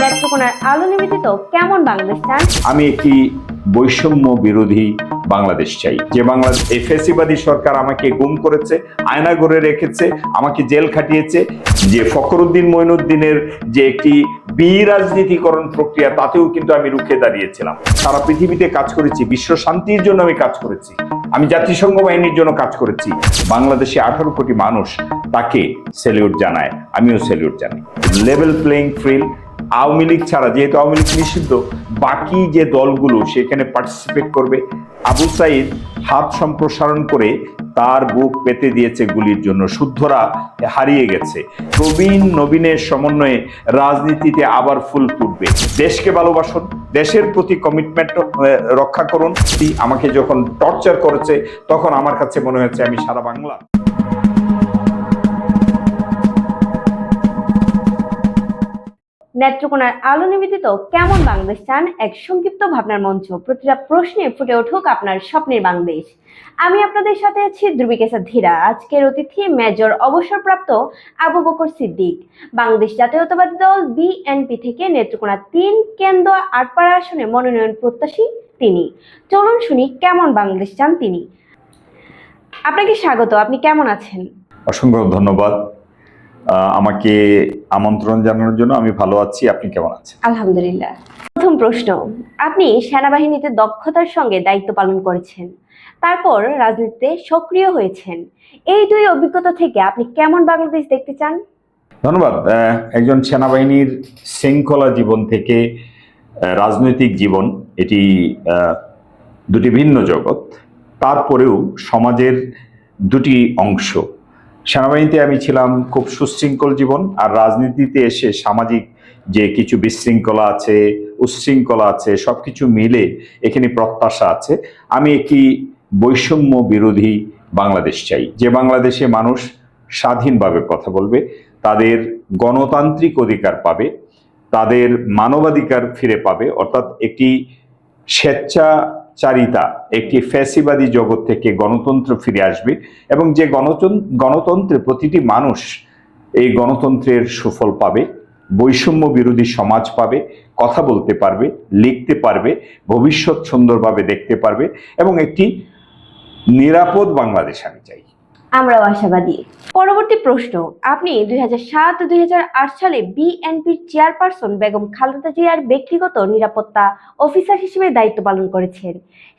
নেত্রকোনার আলো নিবেদিত কেমন বাংলাদেশ চান? আমি একটি বৈষম্য বিরোধী বাংলাদেশ চাই। যে বাংলাদেশ সরকার আমাকে গুম করেছে, আয়না রেখেছে, আমাকে জেল খাটিয়েছে, যে ফখরুদ্দিন মঈনুদ্দিনের যে একটি বিরাজনীতিকরণ প্রক্রিয়া, তাতেও কিন্তু আমি রুখে দাঁড়িয়েছিলাম। সারা পৃথিবীতে কাজ করেছি, বিশ্ব শান্তির জন্য আমি কাজ করেছি, আমি জাতিসংঘ বাহিনীর জন্য কাজ করেছি। বাংলাদেশে আঠারো কোটি মানুষ তাকে সেলিউট জানায়, আমিও সেলিউট জানাই। Level playing field Awami League ছাড়া, যেহেতু আওয়ামী লীগ নিষিদ্ধ, বাকি যে দলগুলো সেখানে পার্টিসিপেট করবে, আবু সাইদ হাত সম্প্রসারণ করে তার বুক পেতে দিয়েছে গুলির জন্য। শুদ্ধরা হারিয়ে গেছে। প্রবীণ নবীনের সমন্বয়ে রাজনীতিতে আবার ফুল ফুটবে। দেশকে ভালোবাসুন, দেশের প্রতি কমিটমেন্ট রক্ষা করুন। আমাকে যখন টর্চার করেছে, তখন আমার কাছে মনে হয়েছে আমি সারা বাংলা নেত্রকোনার আলো নিবেদিত কেমন বাংলাদেশ চান এক সংক্ষিপ্ত ভাবনার মঞ্চ। প্রতিটা প্রশ্নে ফুটে উঠুক আপনার স্বপ্নের বাংলাদেশ। আমি আপনাদের সাথে আছি ধ্রুবিকেশা ধীরা। আজকের অতিথি মেজর অবসরপ্রাপ্ত আবু বকর সিদ্দিক। বাংলাদেশ জাতীয়তাবাদী দল বিএনপি থেকে নেত্রকোনা তিন কেন্দ্র আটপাড়া আসনে মনোনয়ন প্রত্যাশী তিনি। চলুন শুনি কেমন বাংলাদেশ চান তিনি। আপনাকে স্বাগত। আপনি কেমন আছেন? অসংখ্য ধন্যবাদ। আমাকে আমন্ত্রণ জানানোর জন্য আমি ভালো আছি। আপনি কেমন আছেন? আলহামদুলিল্লাহ। প্রথম প্রশ্ন আপনি সেনাবাহিনীতে দক্ষতার সঙ্গে দায়িত্ব পালন করেছেন তারপর রাজনীতিতে সক্রিয় হয়েছেন। এই দুই অভিজ্ঞতা থেকে আপনি কেমন বাংলাদেশ দেখতে চান? ধন্যবাদ। একজন সেনাবাহিনীর শৃঙ্খলা জীবন থেকে রাজনৈতিক জীবন এটি দুটি ভিন্ন জগৎ। তারপরেও সমাজের দুটি অংশ। সেনাবাহিনীতে আমি ছিলাম খুব সুশৃঙ্খল জীবন আর রাজনীতিতে এসে সামাজিক যে কিছু বিশৃঙ্খলা আছে উচ্ছৃঙ্খলা আছে সব কিছু মিলে এখানে প্রত্যাশা আছে। আমি একটি বৈষম্য বিরোধী বাংলাদেশ চাই। যে বাংলাদেশে মানুষ স্বাধীনভাবে কথা বলবে, তাদের গণতান্ত্রিক অধিকার পাবে, তাদের মানবাধিকার ফিরে পাবে, অর্থাৎ একটি স্বেচ্ছাচারিতা একটি ফ্যাসিবাদী জগৎ থেকে গণতন্ত্র ফিরে আসবে এবং যে গণতন্ত্রে প্রতিটি মানুষ এই গণতন্ত্রের সুফল পাবে, বৈষম্য বিরোধী সমাজ পাবে, কথা বলতে পারবে, লিখতে পারবে, ভবিষ্যৎ সুন্দরভাবে দেখতে পারবে এবং একটি নিরাপদ বাংলাদেশ আমি চাই। আমরাও আশাবাদী। পরবর্তী প্রশ্ন, আপনি দুই হাজার সাত দুই সালে বিএনপির চেয়ারপারসন বেগম খালেদা জিয়ার ব্যক্তিগত নিরাপত্তা অফিসার হিসেবে দায়িত্ব পালন করেছেন।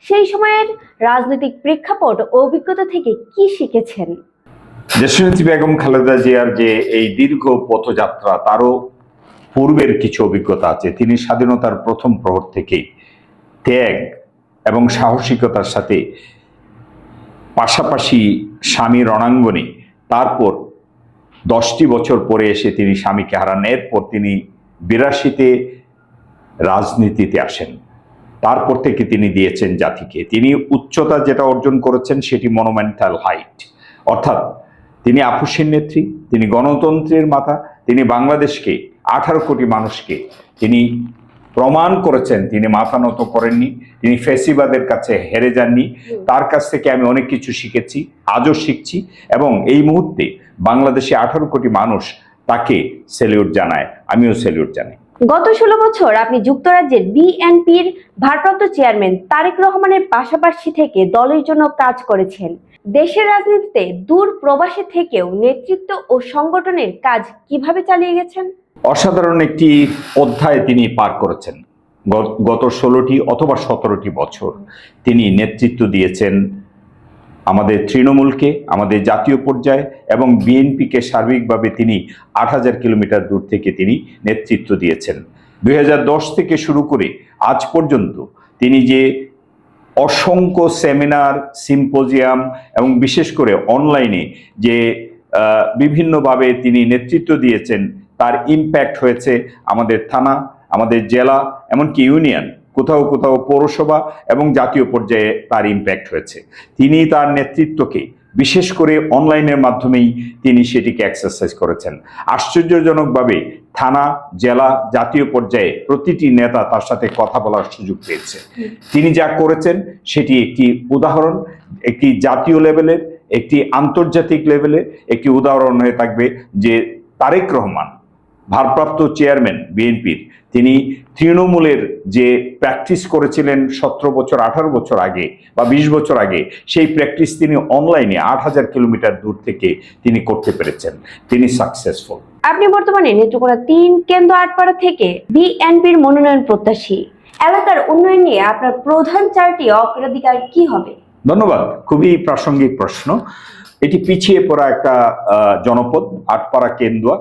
সেই সময়ের রাজনৈতিক প্রেক্ষাপট ও অভিজ্ঞতা থেকে কি শিখেছেন? দেশনেত্রী বেগম খালেদা জিয়ার যে এই দীর্ঘ পথযাত্রা, তারও পূর্বের কিছু অভিজ্ঞতা আছে। তিনি স্বাধীনতার প্রথম প্রহর থেকে ত্যাগ এবং সাহসিকতার সাথে পাশাপাশি স্বামী রণাঙ্গনে। তারপর দশটি বছর পরে এসে তিনি স্বামীকে হারান। এরপর তিনি বিরাশিতে রাজনীতিতে আসেন। তারপর থেকে তিনি দিয়েছেন জাতিকে। তিনি উচ্চতা যেটা অর্জন করেছেন সেটি মনোমেন্টাল হাইট অর্থাৎ তিনি আপুসের নেত্রী, তিনি গণতন্ত্রের মাথা তিনি বাংলাদেশকে, আঠারো কোটি মানুষকে তিনি প্রমাণ করেছেন। তিনি মাথা নত করেননি তিনি ফেসিবাদের কাছে হেরে যাননি। তার কাছ থেকে আমি অনেক কিছু শিখেছি আজও শিখছি এবং এই মুহূর্তে বাংলাদেশে আঠারো কোটি মানুষ তাকে সেলিউট জানায় আমিও সেলিউট জানাই। গত ষোলো বছর আপনি যুক্তরাজ্যের বিএনপির ভারপ্রাপ্ত চেয়ারম্যান তারেক রহমানের পাশাপাশি থেকে দলের জন্য কাজ করেছেন। দেশের রাজনীতিতে দূর প্রবাসী থেকেও নেতৃত্ব ও সংগঠনের কাজ কীভাবে চালিয়ে গেছেন? অসাধারণ একটি অধ্যায় তিনি পার করেছেন। গত ষোলোটি অথবা সতেরোটি বছর তিনি নেতৃত্ব দিয়েছেন আমাদের তৃণমূলকে, আমাদের জাতীয় পর্যায়ে এবং বিএনপিকে সার্বিকভাবে তিনি আট হাজার কিলোমিটার দূর থেকে তিনি নেতৃত্ব দিয়েছেন। দু হাজার দশ থেকে শুরু করে আজ পর্যন্ত তিনি যে অসংখ্য সেমিনার, সিম্পোজিয়াম এবং বিশেষ করে অনলাইনে যে বিভিন্নভাবে তিনি নেতৃত্ব দিয়েছেন তার ইম্প্যাক্ট হয়েছে আমাদের থানা, আমাদের জেলা, এমনকি ইউনিয়ন কোথাও কোথাও পৌরসভা এবং জাতীয় পর্যায়ে তার ইম্প্যাক্ট হয়েছে। তিনি তার নেতৃত্বকে বিশেষ করে অনলাইনের মাধ্যমেই তিনি সেটিকে এক্সারসাইজ করেছেন। আশ্চর্যজনকভাবে থানা, জেলা, জাতীয় পর্যায়ে প্রতিটি নেতা তার সাথে কথা বলার সুযোগ পেয়েছে। তিনি যা করেছেন সেটি একটি উদাহরণ, একটি জাতীয় লেভেলের একটি আন্তর্জাতিক লেভেলে একটি উদাহরণ হয়ে থাকবে যে তারেক রহমান ভারপ্রাপ্ত চেয়ারম্যান বিএনপির। তিনি তৃণমূলের যে প্র্যাকটিস করেছিলেন সতেরো বছর আঠারো বছর আগে বা বিশ বছর আগে সেই প্র্যাকটিস তিনি অনলাইনে আট হাজার কিলোমিটার দূর থেকে তিনি করতে পেরেছেন। তিনি সাকসেসফুল আপনি বর্তমানে নেত্রকোনা তিন কেন্দ্র আটপাড়া থেকে বিএনপির মনোনয়ন প্রত্যাশী। এলাকার উন্নয়ন নিয়ে আপনার প্রধান চারটি অগ্রাধিকার কি হবে? ধন্যবাদ। খুবই প্রাসঙ্গিক প্রশ্ন। এটি পিছিয়ে পড়া একটা আহ, জনপদ আটপাড়া কেন্দুয়া।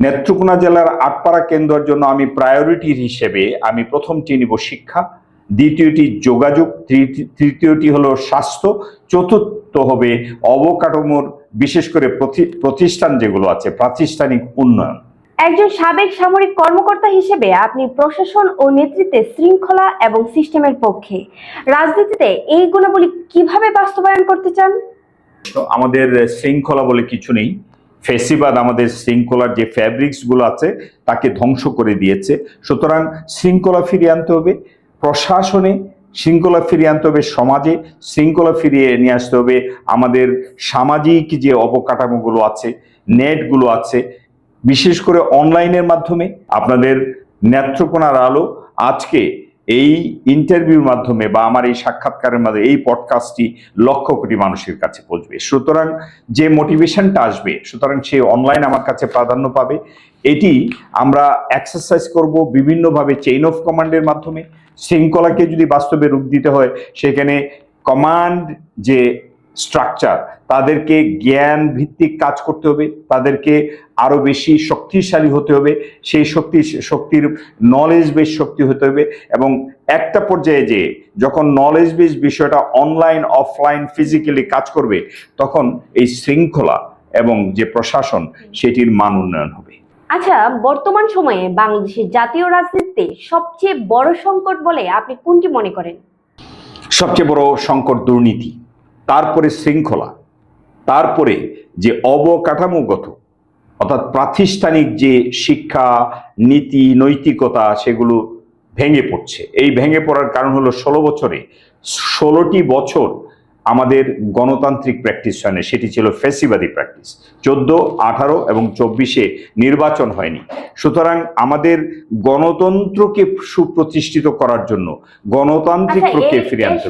নেত্রকোনা জেলার আটপাড়া কেন্দ্রের জন্য আমি প্রায়োরিটি হিসেবে আমি প্রথমটি নিব শিক্ষা দ্বিতীয়টি যোগাযোগ তৃতীয়- তৃতীয়টি হলো স্বাস্থ্য চতুর্থ হবে অবকাঠামোর বিশেষ করে প্রতি- প্রতিষ্ঠান যেগুলো আছে প্রাতিষ্ঠানিক উন্নয়ন। একজন সাবেক সামরিক কর্মকর্তা হিসেবে আপনি প্রশাসন ও নেতৃত্বে শৃঙ্খলা এবং সিস্টেমের পক্ষে। রাজনীতিতে এই গুণাবলী কীভাবে বাস্তবায়ন করতে চান? আমাদের শৃঙ্খলা বলে কিছু নেই। ফেসিবাদ, আমাদের শৃঙ্খলার যে ফ্যাব্রিক্সগুলো আছে, তাকে ধ্বংস করে দিয়েছে। সুতরাং শৃঙ্খলা ফিরিয়ে আনতে হবে, প্রশাসনে শৃঙ্খলা ফিরিয়ে আনতে হবে, সমাজে শৃঙ্খলা ফিরিয়ে নিয়ে আসতে হবে। আমাদের সামাজিক যে অবকাঠামোগুলো আছে, নেটগুলো আছে, বিশেষ করে অনলাইনের মাধ্যমে, আপনাদের নেত্রকোনার আলো আজকে এই ইন্টারভিউর মাধ্যমে বা আমার এই সাক্ষাৎকারের মাধ্যমে, এই পডকাস্টটি লক্ষ কোটি মানুষের কাছে পৌঁছবে। সুতরাং যে মোটিভেশনটা আসবে, সুতরাং সে অনলাইন আমার কাছে প্রাধান্য পাবে। এটি আমরা এক্সারসাইজ করব বিভিন্নভাবে চেইন অফ কমান্ডের মাধ্যমে। শৃঙ্খলাকে যদি বাস্তবে রূপ দিতে হয়, সেখানে কমান্ড যে স্ট্রাকচার তাদেরকে জ্ঞান ভিত্তিক কাজ করতে হবে তাদেরকে আরও বেশি শক্তিশালী হতে হবে সেই শক্তি শক্তির নলেজ বেস শক্তি হতে হবে এবং একটা পর্যায়ে যে যখন নলেজ বেস বিষয়টা অনলাইন অফলাইন ফিজিক্যালি কাজ করবে তখন এই শৃঙ্খলা এবং যে প্রশাসন সেটির মান উন্নয়ন হবে। আচ্ছা বর্তমান সময়ে বাংলাদেশের জাতীয় রাজনীতিতে সবচেয়ে বড় সংকট বলে আপনি কোনটি মনে করেন? সবচেয়ে বড় সংকট দুর্নীতি। তারপরে শৃঙ্খলা, তারপরে যে অবকাঠামোগত, অর্থাৎ প্রাতিষ্ঠানিক যে শিক্ষা, নীতি, নৈতিকতা সেগুলো ভেঙে পড়ছে। এই ভেঙে পড়ার কারণ হলো ষোলো বছরে, ষোলোটি বছর আমাদের গণতান্ত্রিক প্র্যাকটিস হয়নি সেটি ছিল ফেসিবাদী প্র্যাকটিস চোদ্দ আঠারো এবং চব্বিশে নির্বাচন হয়নি। সুতরাং আমাদের গণতন্ত্রকে সুপ্রতিষ্ঠিত করার জন্য গণতান্ত্রিক আচ্ছা প্রক্রিয়া এর আনতে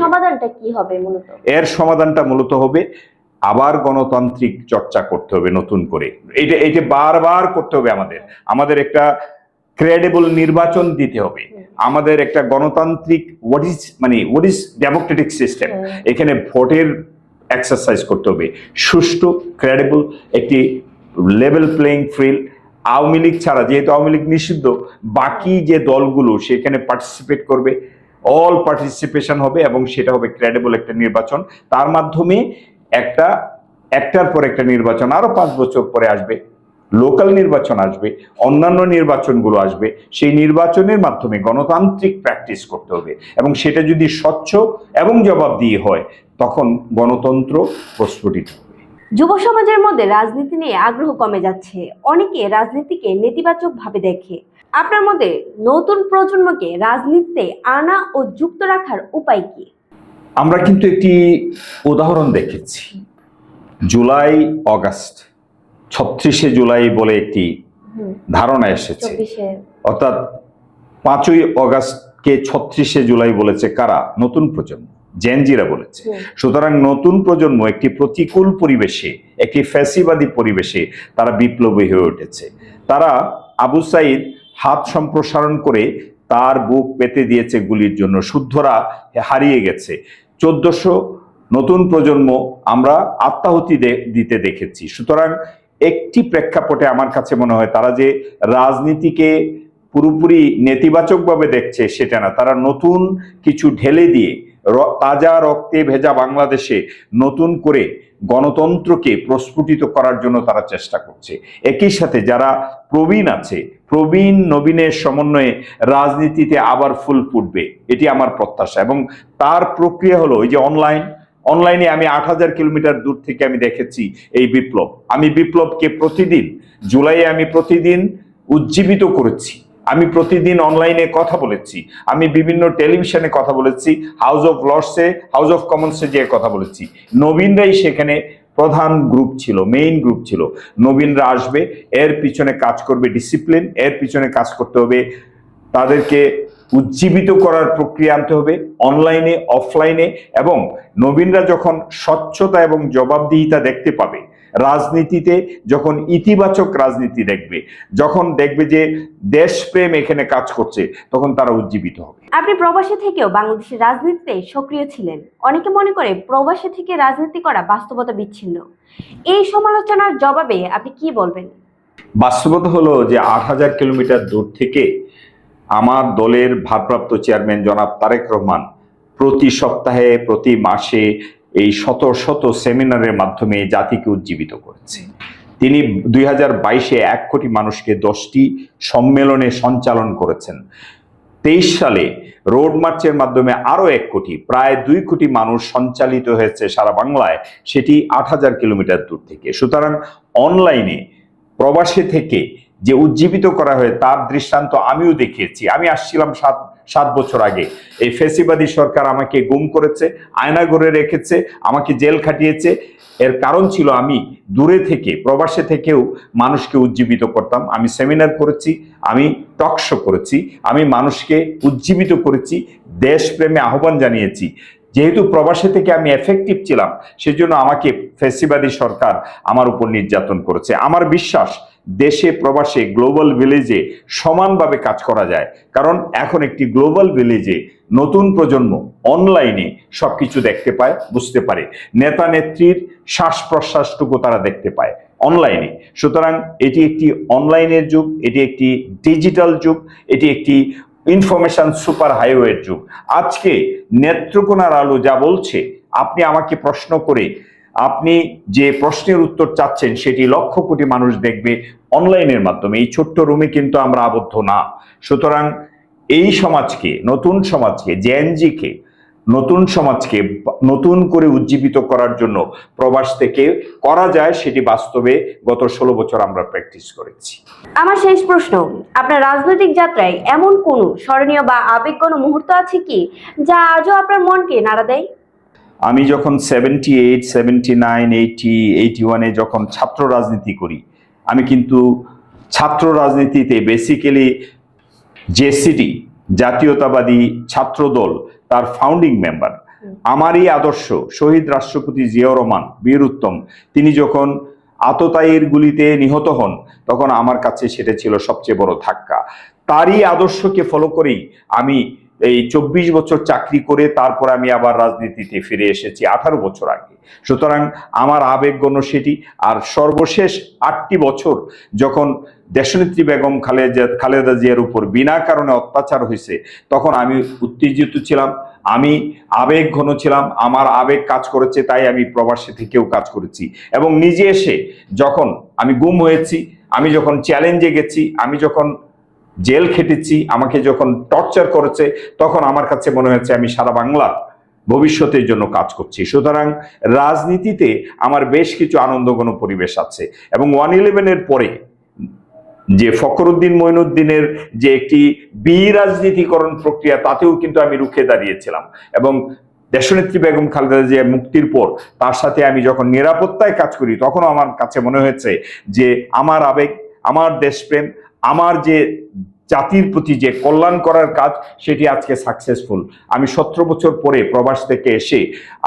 এর সমাধানটা মূলত হবে আবার গণতান্ত্রিক চর্চা করতে হবে নতুন করে। এটা এটা বারবার করতে হবে আমাদের। আমাদের একটা ক্রেডেবল নির্বাচন দিতে হবে। আমাদের একটা গণতান্ত্রিক হোয়াট ইজ মানে হোয়াট ইজ ডেমোক্রেটিক সিস্টেম এখানে ভোটের এক্সারসাইজ করতে হবে। সুষ্ঠু ক্রেডিবল একটি level playing field Awami League ছাড়া যেহেতু আওয়ামী লীগ নিষিদ্ধ বাকি যে দলগুলো সেখানে পার্টিসিপেট করবে। অল পার্টিসিপেশন হবে এবং সেটা হবে ক্রেডিবল একটা নির্বাচন। তার মাধ্যমে একটা একটার পর একটা নির্বাচন আরও পাঁচ বছর পরে আসবে। লোকাল নির্বাচন আসবে অন্যান্য নির্বাচনগুলো আসবে সেই নির্বাচনের মাধ্যমে গণতান্ত্রিক প্র্যাকটিস করতে হবে। এবং সেটা যদি স্বচ্ছ এবং জবাবদিহি হয় তখন গণতন্ত্র প্রস্ফুটিত হবে। যুব সমাজের মধ্যে রাজনীতি নিয়ে আগ্রহ কমে যাচ্ছে। অনেকে রাজনীতিকে নেতিবাচক ভাবে দেখে। আপনার মধ্যে নতুন প্রজন্মকে রাজনীতিতে আনা ও যুক্ত রাখার উপায় কি? আমরা কিন্তু একটি উদাহরণ দেখেছি। জুলাই অগাস্ট ছত্রিশে জুলাই বলে একটি ধারণা এসেছে। অর্থাৎ পাঁচই অগাস্টকে ছত্রিশে জুলাই বলেছে কারা? নতুন প্রজন্ম জেনজিরা বলেছে। সুতরাং নতুন প্রজন্ম একটি প্রতিকূল পরিবেশে একটি ফ্যাসিবাদী পরিবেশে তারা বিপ্লবী হয়ে উঠেছে। তারা আবু সাইদ হাত সম্প্রসারণ করে তার বুক পেতে দিয়েছে গুলির জন্য। শুদ্ধরা হারিয়ে গেছে। চোদ্দশো নতুন প্রজন্ম আমরা আত্মাহুতি দিতে দেখেছি। সুতরাং একটি প্রেক্ষাপটে আমার কাছে মনে হয় তারা যে রাজনীতিকে পুরোপুরি নেতিবাচকভাবে দেখছে সেটা না। তারা নতুন কিছু ঢেলে দিয়ে তাজা রক্তে ভেজা বাংলাদেশে নতুন করে গণতন্ত্রকে প্রস্ফুটিত করার জন্য তারা চেষ্টা করছে। একই সাথে যারা প্রবীণ আছে, প্রবীণ নবীনের সমন্বয়ে রাজনীতিতে আবার ফুল ফুটবে, এটি আমার প্রত্যাশা। এবং তার প্রক্রিয়া হলো এই যে অনলাইন অনলাইনে আমি আট হাজার কিলোমিটার দূর থেকে আমি দেখেছি এই বিপ্লব। আমি বিপ্লবকে প্রতিদিন, জুলাইয়ে আমি প্রতিদিন উজ্জীবিত করেছি। আমি প্রতিদিন অনলাইনে কথা বলেছি। আমি বিভিন্ন টেলিভিশনে কথা বলেছি হাউস অফ লর্ডসে হাউস অফ কমন্সে যে কথা বলেছি। নবীনরাই সেখানে প্রধান গ্রুপ ছিল মেইন গ্রুপ ছিল। নবীনরা আসবে, এর পিছনে কাজ করবে ডিসিপ্লিন এর পিছনে কাজ করতে হবে তাদেরকে উজ্জীবিত করার প্রক্রিয়া আনতে হবে অনলাইনে অফলাইনে এবং নবীনরা যখন স্বচ্ছতা এবং জবাবদিহিতা দেখতে পাবে রাজনীতিতে যখন ইতিবাচক রাজনীতি দেখবে যখন দেখবে যে দেশপ্রেম এখানে কাজ করছে তখন তারা উজ্জীবিত হবে। আপনি প্রবাসী থেকেও বাংলাদেশের রাজনীতিতে সক্রিয় ছিলেন। অনেকে মনে করে প্রবাসী থেকে রাজনীতি করা বাস্তবতা বিচ্ছিন্ন। এই সমালোচনার জবাবে আপনি কি বলবেন? বাস্তবতা হলো যে আট হাজার কিলোমিটার দূর থেকে আমার দলের ভারপ্রাপ্ত চেয়ারম্যান জনাব তারেক রহমান প্রতি সপ্তাহে, প্রতি মাসে এই শত শত সেমিনারের মাধ্যমে জাতিকে উজ্জীবিত করেছে। তিনি দুই হাজার বাইশে এক কোটি মানুষকে দশটি সম্মেলনে সঞ্চালন করেছেন। তেইশ সালে রোড মার্চের মাধ্যমে আরও এক কোটি, প্রায় দুই কোটি মানুষ সঞ্চালিত হয়েছে সারা বাংলায়। সেটি আট হাজার কিলোমিটার দূর থেকে। সুতরাং অনলাইনে প্রবাসী থেকে যে উজ্জীবিত করা হয় তার দৃষ্টান্ত আমিও দেখিয়েছি। আমি আসছিলাম সাত সাত বছর আগে। এই ফেসিবাদী সরকার আমাকে গুম করেছে, আয়না করে রেখেছে, আমাকে জেল খাটিয়েছে। এর কারণ ছিল আমি দূরে থেকে, প্রবাসে থেকেও মানুষকে উজ্জীবিত করতাম। আমি সেমিনার করেছি, আমি টকশো করেছি, আমি মানুষকে উজ্জীবিত করেছি, দেশপ্রেমে আহ্বান জানিয়েছি। যেহেতু প্রবাসে থেকে আমি এফেক্টিভ ছিলাম, সেজন্য আমাকে ফেসিবাদী সরকার আমার উপর নির্যাতন করেছে। আমার বিশ্বাস, দেশে প্রবাসে গ্লোবাল ভিলেজে সমানভাবে কাজ করা যায়। কারণ এখন একটি গ্লোবাল ভিলেজে নতুন প্রজন্ম অনলাইনে সবকিছু দেখতে পায়, বুঝতে পারে। নেতা নেত্রীর শ্বাস প্রশ্বাসটুকু তারা দেখতে পায় অনলাইনে সুতরাং এটি একটি অনলাইনের যুগ, এটি একটি ডিজিটাল যুগ, এটি একটি ইনফরমেশন সুপার হাইওয়ের যুগ। আজকে নেত্রকোনার আলো যা বলছে, আপনি আমাকে প্রশ্ন করে আপনি যে প্রশ্নের উত্তর চাচ্ছেন, সেটি লক্ষ কোটি মানুষ দেখবে অনলাইনের মাধ্যমে। এই ছোট্ট রুমে কিন্তু আমরা আবদ্ধ না। সুতরাং এই সমাজকে, নতুন সমাজকে জেএনজিকে নতুন সমাজকে নতুন করে উজ্জীবিত করার জন্য প্রবাস থেকে করা যায় সেটি বাস্তবে গত ষোলো বছর আমরা প্র্যাকটিস করেছি। আমার শেষ প্রশ্ন আপনার রাজনৈতিক যাত্রায় এমন কোনো স্মরণীয় বা আবেগ কোনো মুহূর্ত আছে কি যা আজও আপনার মনকে নাড়া দেয়? আমি যখন seventy eight seventy nine eighty eighty ওয়ানে যখন ছাত্র রাজনীতি করি আমি কিন্তু ছাত্র রাজনীতিতে বেসিক্যালি জেসিডি জাতীয়তাবাদী ছাত্রদল তার ফাউন্ডিং মেম্বার আমারই আদর্শ, শহীদ রাষ্ট্রপতি জিয়াউর রহমান, বীর উত্তম। তিনি যখন আততায়ীর গুলিতে নিহত হন, তখন আমার কাছে সেটা ছিল সবচেয়ে বড় ধাক্কা। তারই আদর্শকে ফলো করেই আমি এই চব্বিশ বছর চাকরি করে তারপর আমি আবার রাজনীতিতে ফিরে এসেছি আঠারো বছর আগে। সুতরাং আমার আবেগ গণ সেটি। আর সর্বশেষ আটটি বছর যখন দেশনেত্রী বেগম খালেদা খালেদা জিয়ার উপর বিনা কারণে অত্যাচার হয়েছে, তখন আমি উত্তেজিত ছিলাম, আমি আবেগ ঘন ছিলাম, আমার আবেগ কাজ করেছে, তাই আমি প্রবাসী থেকেও কাজ করেছি। এবং নিজে এসে যখন আমি গুম হয়েছি, আমি যখন চ্যালেঞ্জে গেছি, আমি যখন জেল খেটেছি, আমাকে যখন টর্চার করেছে, তখন আমার কাছে মনে হয়েছে আমি সারা বাংলার ভবিষ্যতের জন্য কাজ করছি। সুতরাং রাজনীতিতে আমার বেশ কিছু আনন্দঘন পরিবেশ আছে এবং ওয়ান ইলেভেনের পরে যে ফখরুদ্দিন মঈনুদ্দিনের যে একটি বি রাজনীতিকরণ প্রক্রিয়া, তাতেও কিন্তু আমি রুখে দাঁড়িয়েছিলাম এবং দেশনেত্রী বেগম খালেদা জিয়া মুক্তির পর তার সাথে আমি যখন নিরাপত্তায় কাজ করি, তখনও আমার কাছে মনে হয়েছে যে আমার আবেগ, আমার দেশপ্রেম আমার যে জাতির প্রতি যে কল্যাণ করার কাজ, সেটি আজকে সাকসেসফুল আমি সতেরো বছর পরে প্রবাস থেকে এসে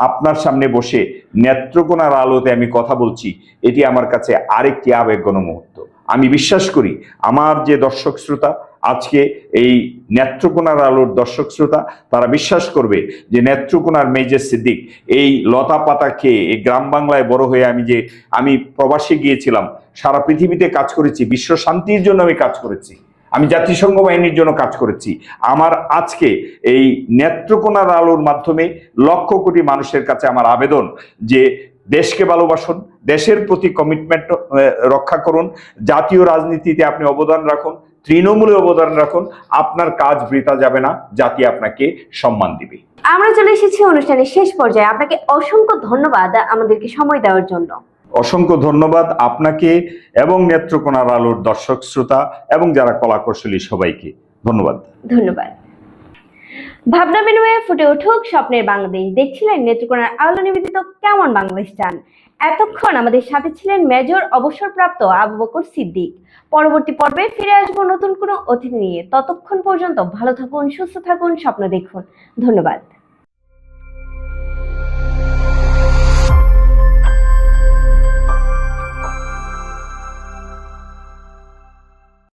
আপনার সামনে বসে নেত্রকোনার আলোতে আমি কথা বলছি, এটি আমার কাছে আরেকটি আবেগগণ মুহূর্ত। আমি বিশ্বাস করি, আমার যে দর্শক শ্রোতা, আজকে এই নেত্রকোনার আলোর দর্শক শ্রোতা, তারা বিশ্বাস করবে যে নেত্রকোনার মেজর সিদ্দিক, এই লতা পাতা খেয়ে এই গ্রাম বাংলায় বড় হয়ে আমি যে, আমি প্রবাসে গিয়েছিলাম সারা পৃথিবীতে কাজ করেছি, বিশ্ব শান্তির জন্য আমি কাজ করেছি, আমি জাতিসংঘ বাহিনীর জন্য কাজ করেছি। আমার আজকে এই নেত্রকোনার আলোর মাধ্যমে লক্ষ কোটি মানুষের কাছে আমার আবেদন যে দেশকে ভালোবাসুন, দেশের প্রতি কমিটমেন্ট রক্ষা করুন, জাতীয় রাজনীতিতে আপনি অবদান রাখুন, তৃণমূলে অবদান রাখুন, আপনার কাজ বৃথা যাবে না, জাতি আপনাকে সম্মান দিবে। আমরা চলে এসেছি অনুষ্ঠানের শেষ পর্যায়ে। আপনাকে অসংখ্য ধন্যবাদ আমাদেরকে সময় দেওয়ার জন্য। অসংখ্য ধন্যবাদ আপনাকে এবং নেত্রকোনার আলোর দর্শক শ্রোতা এবং যারা কলাকৌশলী সবাইকে। ধন্যবাদ। ধন্যবাদ। ভাবনা বিনিময়ে ফুটে উঠুক স্বপ্নের বাংলাদেশ। দেখছিলেন নেত্রকোনার আলো নিবেদিত কেমন বাংলাদেশ চান? এতক্ষণ আমাদের সাথে ছিলেন মেজর অবসরপ্রাপ্ত আবু বকর সিদ্দিক। পরবর্তী পর্বে ফিরে আসব নতুন কোনো অতিথি নিয়ে। ততক্ষণ পর্যন্ত ভালো থাকুন, সুস্থ থাকুন, স্বপ্ন দেখুন। ধন্যবাদ।